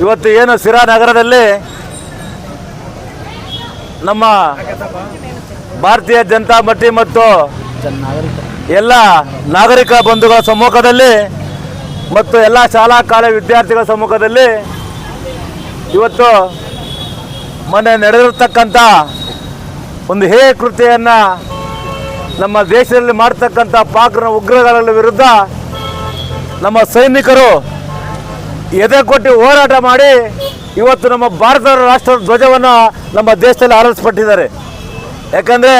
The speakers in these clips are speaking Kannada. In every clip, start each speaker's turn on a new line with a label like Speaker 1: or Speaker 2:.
Speaker 1: ಇವತ್ತು ಏನು ಸಿರಾ ನಗರದಲ್ಲಿ ನಮ್ಮ ಭಾರತೀಯ ಜನತಾ ಮಟ್ಟಿ ಮತ್ತು ಎಲ್ಲ ನಾಗರಿಕ ಬಂಧುಗಳ ಸಮ್ಮುಖದಲ್ಲಿ ಮತ್ತು ಎಲ್ಲ ಶಾಲಾ ಕಾಲೇಜು ವಿದ್ಯಾರ್ಥಿಗಳ ಸಮ್ಮುಖದಲ್ಲಿ ಇವತ್ತು ಮೊನ್ನೆ ನಡೆದಿರ್ತಕ್ಕಂಥ ಒಂದು ಹೇ ಕೃತಿಯನ್ನು ನಮ್ಮ ದೇಶದಲ್ಲಿ ಮಾಡ್ತಕ್ಕಂಥ ಪಾಕ್ರ ಉಗ್ರಗಳ ವಿರುದ್ಧ ನಮ್ಮ ಸೈನಿಕರು ಎದೆ ಕೊಟ್ಟು ಹೋರಾಟ ಮಾಡಿ ಇವತ್ತು ನಮ್ಮ ಭಾರತ ರಾಷ್ಟ್ರ ಧ್ವಜವನ್ನು ನಮ್ಮ ದೇಶದಲ್ಲಿ ಆರಿಸ್ಪಟ್ಟಿದ್ದಾರೆ ಯಾಕಂದರೆ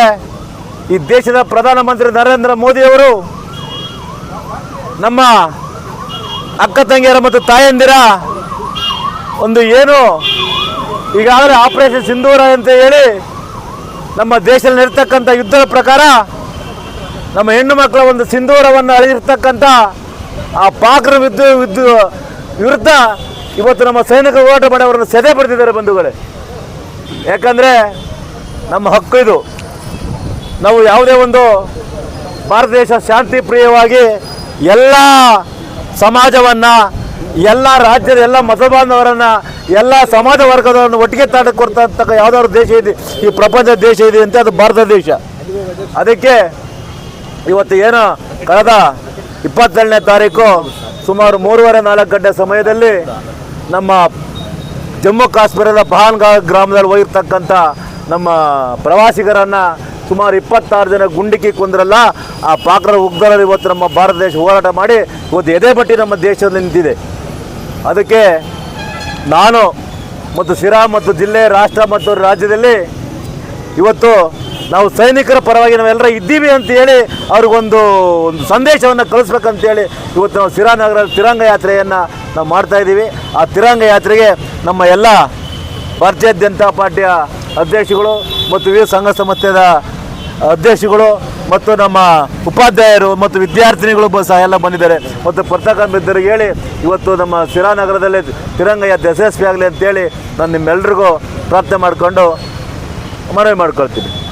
Speaker 1: ಈ ದೇಶದ ಪ್ರಧಾನಮಂತ್ರಿ ನರೇಂದ್ರ ಮೋದಿಯವರು ನಮ್ಮ ಅಕ್ಕ ತಂಗಿಯರ ಮತ್ತು ತಾಯಂದಿರ ಒಂದು ಏನು ಈಗಾಗಲೇ ಆಪರೇಷನ್ ಸಿಂಧೂರ ಅಂತ ಹೇಳಿ ನಮ್ಮ ದೇಶದಲ್ಲಿ ನಡೀತಕ್ಕಂಥ ಯುದ್ಧದ ಪ್ರಕಾರ ನಮ್ಮ ಹೆಣ್ಣು ಮಕ್ಕಳ ಒಂದು ಸಿಂಧೂರವನ್ನು ಅಳಿರ್ತಕ್ಕಂಥ ಆ ಪಾಕ್ರ ವಿದ್ಯು ವಿದ್ದು ವಿರುದ್ಧ ಇವತ್ತು ನಮ್ಮ ಸೈನಿಕ ಹೋರಾಟ ಮಾಡಿ ಅವರನ್ನು ಸೆದೆ ಪಡೆದಿದ್ದಾರೆ ಬಂಧುಗಳೇ. ಯಾಕಂದರೆ ನಮ್ಮ ಹಕ್ಕು ಇದು. ನಾವು ಯಾವುದೇ ಒಂದು ಭಾರತ ದೇಶ ಶಾಂತಿ ಪ್ರಿಯವಾಗಿ ಎಲ್ಲ ಸಮಾಜವನ್ನು, ಎಲ್ಲ ರಾಜ್ಯದ ಎಲ್ಲ ಮತಬಾಂಧವರನ್ನು ಎಲ್ಲ ಸಮಾಜ ವರ್ಗದವರನ್ನು ಒಟ್ಟಿಗೆ ತಾಟಕ್ಕೆ ಕೊಡ್ತಕ್ಕಂಥ ಯಾವುದಾದ್ರು ದೇಶ ಇದೆ, ಈ ಪ್ರಪಂಚ ದೇಶ ಇದೆ ಅಂತ ಅದು ಭಾರತ ದೇಶ. ಅದಕ್ಕೆ ಇವತ್ತು ಏನು ಕಳೆದ ಇಪ್ಪತ್ತೆರಡನೇ ತಾರೀಕು ಸುಮಾರು ಮೂರುವರೆ, ನಾಲ್ಕು ಗಂಟೆ ಸಮಯದಲ್ಲಿ ನಮ್ಮ ಜಮ್ಮು ಕಾಶ್ಮೀರದ ಬಹಾನ್ಗಾ ಗ್ರಾಮದಲ್ಲಿ ಹೋಗಿರ್ತಕ್ಕಂಥ ನಮ್ಮ ಪ್ರವಾಸಿಗರನ್ನು ಸುಮಾರು ಇಪ್ಪತ್ತಾರು ಜನ ಗುಂಡಿಕ್ಕಿ ಕುಂದ್ರಲ್ಲ, ಆ ಪಾಕ್ರ ಉಗ್ರರು ಇವತ್ತು ನಮ್ಮ ಭಾರತ ದೇಶ ಹೋರಾಟ ಮಾಡಿ ಇವತ್ತು ಎದೆ ಬಟ್ಟಿ ನಮ್ಮ ದೇಶದಲ್ಲಿ ನಿಂತಿದೆ. ಅದಕ್ಕೆ ನಾನು ಮತ್ತು ಸಿರಾ ಮತ್ತು ಜಿಲ್ಲೆ ರಾಷ್ಟ್ರ ಮತ್ತು ರಾಜ್ಯದಲ್ಲಿ ಇವತ್ತು ನಾವು ಸೈನಿಕರ ಪರವಾಗಿ ನಾವೆಲ್ಲರೂ ಇದ್ದೀವಿ ಅಂತ ಹೇಳಿ ಅವ್ರಿಗೊಂದು ಒಂದು ಸಂದೇಶವನ್ನು ಕಳಿಸ್ಬೇಕಂತೇಳಿ ಇವತ್ತು ನಾವು ಸಿರಾನಗರ ತಿರಂಗ ಯಾತ್ರೆಯನ್ನು ನಾವು ಮಾಡ್ತಾ ಇದ್ದೀವಿ. ಆ ತಿರಂಗ ಯಾತ್ರೆಗೆ ನಮ್ಮ ಎಲ್ಲ ಭಾರತೀಯ ಜನತಾ ಪಾರ್ಟಿಯ ಅಧ್ಯಕ್ಷಗಳು ಮತ್ತು ವಿವಿಧ ಸಂಘ ಸಂಸ್ಥೆಯ ಅಧ್ಯಕ್ಷಗಳು ಮತ್ತು ನಮ್ಮ ಉಪಾಧ್ಯಾಯರು ಮತ್ತು ವಿದ್ಯಾರ್ಥಿನಿಗಳು ಬ- ಸಹ ಎಲ್ಲ ಬಂದಿದ್ದಾರೆ. ಮತ್ತು ಪತ್ರಕರ್ತರಿಗೆ ಹೇಳಿ ಇವತ್ತು ನಮ್ಮ ಸಿರಾನಗರದಲ್ಲಿ ತಿರಂಗ ಯಾತ್ರೆ ಯಶಸ್ವಿ ಆಗಲಿ ಅಂತೇಳಿ ನಾನು ನಿಮ್ಮೆಲ್ರಿಗೂ ಪ್ರಾರ್ಥನೆ ಮಾಡಿಕೊಂಡು ಮನವಿ ಮಾಡ್ಕೊಳ್ತೀನಿ.